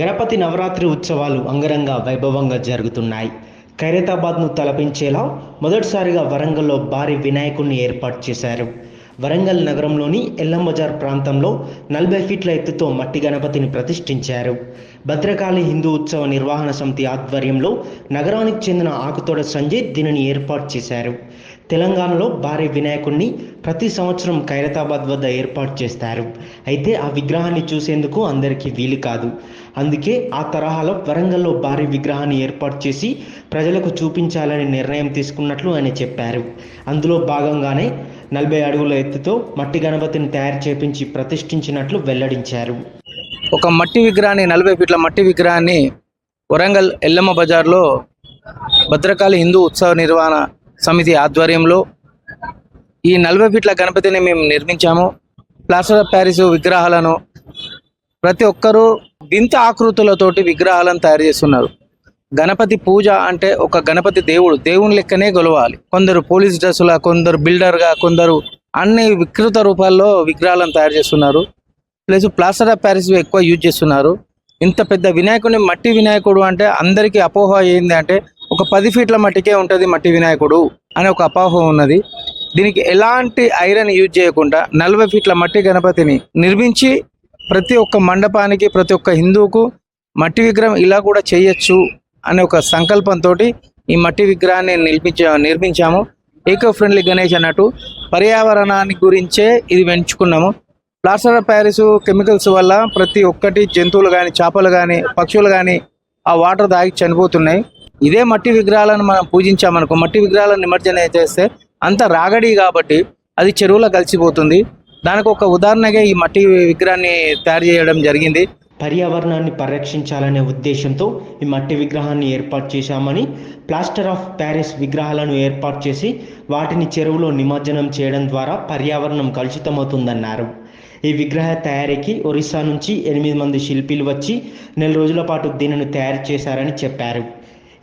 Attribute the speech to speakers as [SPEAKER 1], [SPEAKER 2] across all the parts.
[SPEAKER 1] గణపతి నవరాత్రి ఉత్సవాలు అంగరంగ వైభవంగా జరుగుతున్నాయి. ఖైరతాబాద్ను తలపించేలా మొదటిసారిగా వరంగల్లో భారీ వినాయకుడిని ఏర్పాటు చేశారు. వరంగల్ నగరంలోని ఎల్లంబజార్ ప్రాంతంలో నలభై ఫీట్ల ఎత్తుతో మట్టి గణపతిని ప్రతిష్ఠించారు. భద్రకాళి హిందూ ఉత్సవ నిర్వహణ సమితి ఆధ్వర్యంలో నగరానికి చెందిన ఆకుతోడ సంజయ్ దీనిని ఏర్పాటు చేశారు. తెలంగాణలో భారీ వినాయకుడిని ప్రతి సంవత్సరం ఖైరతాబాద్ వద్ద ఏర్పాటు చేస్తారు. అయితే ఆ విగ్రహాన్ని చూసేందుకు అందరికీ వీలు కాదు. అందుకే ఆ తరహాలో వరంగల్లో భారీ విగ్రహాన్ని ఏర్పాటు చేసి ప్రజలకు చూపించాలని నిర్ణయం తీసుకున్నట్లు ఆయన చెప్పారు. అందులో భాగంగానే నలభై అడుగుల ఎత్తుతో మట్టి గణపతిని తయారు చేపించి ప్రతిష్ఠించినట్లు వెల్లడించారు.
[SPEAKER 2] ఒక మట్టి విగ్రహాన్ని నలభై ఫీట్ల మట్టి విగ్రహాన్ని వరంగల్ ఎల్లమ్మ బజార్లో భద్రకాళి హిందూ ఉత్సవ నిర్వహణ సమితి ఆధ్వర్యంలో ఈ నలభై ఫీట్ల గణపతిని మేము నిర్మించాము. ప్లాస్టర్ ఆఫ్ ప్యారిస్ విగ్రహాలను ప్రతి ఒక్కరూ వింత ఆకృతులతోటి విగ్రహాలను తయారు చేస్తున్నారు. గణపతి పూజ అంటే ఒక గణపతి దేవుడు దేవుని లెక్కనే గొలవాలి. కొందరు పోలీస్ డ్రెస్సుల కొందరు బిల్డర్గా కొందరు అన్ని వికృత రూపాల్లో విగ్రహాలను తయారు చేస్తున్నారు. ప్లస్ ప్లాస్టర్ ఆఫ్ ప్యారిస్ ఎక్కువ యూజ్ చేస్తున్నారు. ఇంత పెద్ద వినాయకుడిని మట్టి వినాయకుడు అంటే అందరికీ అపోహ ఏంది అంటే ఒక పది ఫీట్ల మట్టికే ఉంటుంది మట్టి వినాయకుడు అనే ఒక అపోహ ఉన్నది. దీనికి ఎలాంటి ఐరన్ యూజ్ చేయకుండా నలభై ఫీట్ల మట్టి గణపతిని నిర్మించి ప్రతి ఒక్క మండపానికి ప్రతి ఒక్క హిందువుకు మట్టి విగ్రహం ఇలా కూడా చేయొచ్చు. అనే ఒక సంకల్పంతో ఈ మట్టి విగ్రహాన్ని నిర్మించా నిర్మించాము. ఏకో ఫ్రెండ్లీ గణేష్ అన్నట్టు పర్యావరణాన్ని గురించే ఇది పెంచుకున్నాము. ప్లాస్టర్ ఆఫ్ ప్యారిస్ కెమికల్స్ వల్ల ప్రతి ఒక్కటి జంతువులు కానీ చేపలు కానీ పక్షులు కానీ ఆ వాటర్ తాగి చనిపోతున్నాయి. ఇదే మట్టి విగ్రహాలను మనం పూజించామనుకో మట్టి విగ్రహాలను నిమజ్జనం చేస్తే అంత రాగడి కాబట్టి అది చెరువులో కలిసిపోతుంది. దానికి ఒక ఉదాహరణగా ఈ మట్టి విగ్రహాన్ని తయారు చేయడం జరిగింది.
[SPEAKER 1] పర్యావరణాన్ని పరిరక్షించాలనే ఉద్దేశంతో ఈ మట్టి విగ్రహాన్ని ఏర్పాటు చేశామని ప్లాస్టర్ ఆఫ్ ప్యారిస్ విగ్రహాలను ఏర్పాటు చేసి వాటిని చెరువులో నిమజ్జనం చేయడం ద్వారా పర్యావరణం కలుషితమవుతుందన్నారు. ఈ విగ్రహ తయారీకి ఒరిస్సా నుంచి ఎనిమిది మంది శిల్పిలు వచ్చి నెల రోజుల పాటు దీనిని తయారు చేశారని చెప్పారు.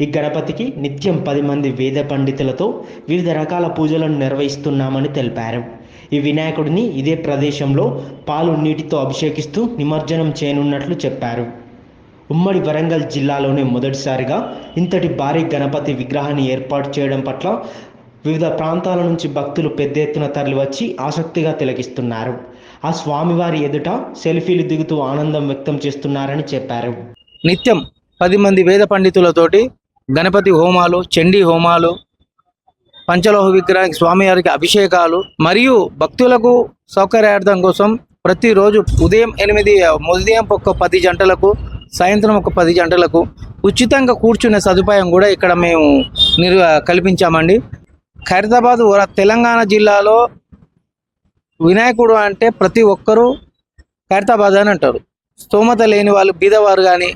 [SPEAKER 1] ఈ గణపతికి నిత్యం పది మంది వేద పండితులతో వివిధ రకాల పూజలను నిర్వహిస్తున్నామని తెలిపారు. ఈ వినాయకుడిని ఇదే ప్రదేశంలో పాలు నీటితో అభిషేకిస్తూ నిమజ్జనం చేయనున్నట్లు చెప్పారు. ఉమ్మడి వరంగల్ జిల్లాలోనే మొదటిసారిగా ఇంతటి భారీ గణపతి విగ్రహాన్ని ఏర్పాటు చేయడం పట్ల వివిధ ప్రాంతాల నుంచి భక్తులు పెద్ద ఎత్తున తరలివచ్చి ఆసక్తిగా తిలకిస్తున్నారు. ఆ స్వామివారి ఎదుట సెల్ఫీలు దిగుతూ ఆనందం వ్యక్తం చేస్తున్నారని చెప్పారు.
[SPEAKER 2] నిత్యం పది మంది వేద పండితులతోటి గణపతి హోమాలు చండీ హోమాలు పంచలోహ విగ్రహానికి స్వామివారికి అభిషేకాలు మరియు భక్తులకు సౌకర్యార్థం కోసం ప్రతిరోజు ఉదయం ఎనిమిది ఉదయం ఒక పది గంటలకు సాయంత్రం ఒక పది గంటలకు ఉచితంగా కూర్చునే సదుపాయం కూడా ఇక్కడ మేము నిర్ కల్పించామండి. ఖైరతాబాద్ తెలంగాణ జిల్లాలో వినాయకుడు అంటే ప్రతి ఒక్కరూ ఖైరతాబాద్ అని అంటారు. స్తోమత లేని వాళ్ళు బీదవారు కానీ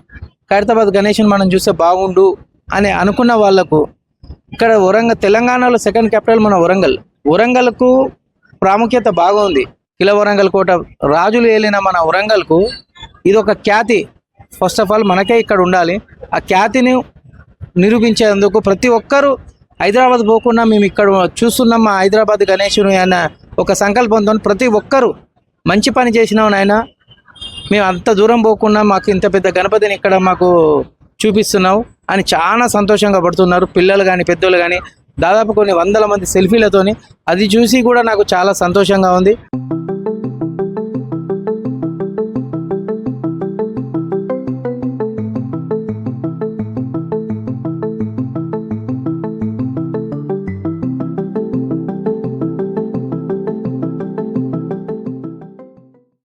[SPEAKER 2] ఖైరతాబాద్ గణేష్ని మనం చూస్తే బాగుండు అని అనుకున్న వాళ్ళకు ఇక్కడ వరంగల్ తెలంగాణలో సెకండ్ క్యాపిటల్ మన వరంగల్. వరంగల్కు ప్రాముఖ్యత బాగుంది. కిల వరంగల్ కోట రాజులు ఏలిన మన వరంగల్కు ఇది ఒక ఖ్యాతి. ఫస్ట్ ఆఫ్ ఆల్ మనకే ఇక్కడ ఉండాలి. ఆ ఖ్యాతిని నిరూపించేందుకు ప్రతి ఒక్కరూ హైదరాబాద్ పోకుండా మేము ఇక్కడ చూస్తున్నాం మా హైదరాబాద్ గణేశుని అన్న ఒక సంకల్పంతో ప్రతి ఒక్కరూ మంచి పని చేసినాం నాయన. మేము అంత దూరం పోకుండా మాకు ఇంత పెద్ద గణపతిని ఇక్కడ మాకు చూపిస్తున్నావు. అని చాలా సంతోషంగా పడుతున్నారు. పిల్లలు కానీ పెద్దోళ్ళు కానీ దాదాపు కొన్ని వందల మంది సెల్ఫీలతోని అది చూసి కూడా నాకు చాలా సంతోషంగా ఉంది.